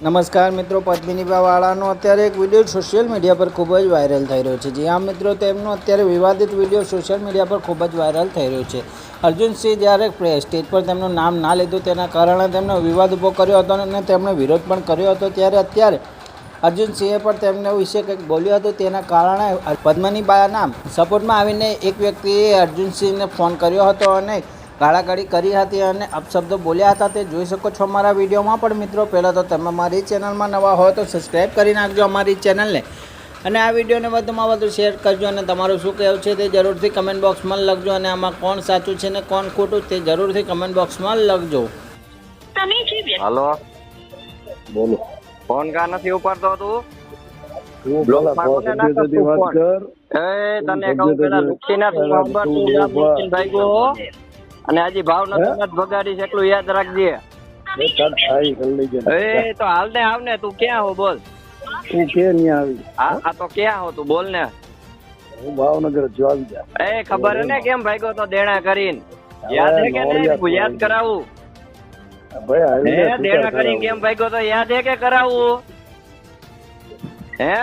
નમસ્કાર મિત્રો પદ્મિનીબાવાળાનો અત્યારે એક વીડિયો સોશિયલ મીડિયા પર ખૂબ જ વાયરલ થઈ રહ્યો છે. જી હા મિત્રો, તેમનો અત્યારે વિવાદિત વીડિયો સોશિયલ મીડિયા પર ખૂબ જ વાયરલ થઈ રહ્યો છે. અર્જુનસિંહ જ્યારે સ્ટેજ પર તેમનું નામ ના લીધું, તેના કારણે તેમનો વિવાદ ઊભો કર્યો હતો અને તેમણે વિરોધ પણ કર્યો હતો. ત્યારે અત્યારે અર્જુનસિંહે પણ તેમને વિશે કંઈક બોલ્યું હતું. તેના કારણે પદ્મનીબાના સપોર્ટમાં આવીને એક વ્યક્તિએ અર્જુનસિંહને ફોન કર્યો હતો અને ગાળાગાળી કરી હતી અને અપશબ્દો બોલ્યા હતા તે જોઈ શકો છો અમારા વિડીયોમાં. પણ મિત્રો પહેલાં તો તમે મારી ચેનલમાં નવા હોય તો સબસ્ક્રાઈબ કરી નાખજો અમારી ચેનલને. અને આ વિડીયોને વધુમાં વધુ શેર કરજો અને તમારું શું કહેવું છે તે જરૂરથી કમેન્ટ બોક્સમાં લખજો અને આમાં કોણ સાચું છે ને કોણ ખોટું તે જરૂરથી કમેન્ટ બોક્સમાં લખજો. હાલો. બોલો. ફોન કા નથી ઉપાડતો તું? બ્લોક વાત કર. એ તને તું કહું પેલા સભ્યતાથી લુખીના તું પેલા સાંભળ, અને હજી ભાવનગર જ ભગાડી છે એટલું યાદ રાખજે. એ તો હાલ ને આવ ને તું ક્યાં હો બોલ. તું કે નહીં આવી? આ તો ક્યાં હો તું બોલ ને. હું ભાવનગર જ આવી જા. એ ખબર ને કેમ ભાગ્યો તો દેણા કરીને? યાદ હે કે નહીં? યાદ કરાવું. ભાઈ હે દેણા કરીને કેમ ભાઈ તો યાદ હે કે કરાવું? હે?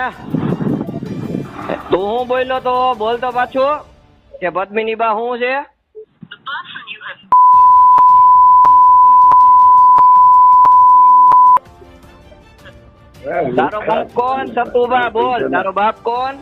તું હું બોલ્યો તો બોલ તો પાછું કે પદ્મિની બા શું છે? Darobab kon sa tuba, bol. Darobab kon.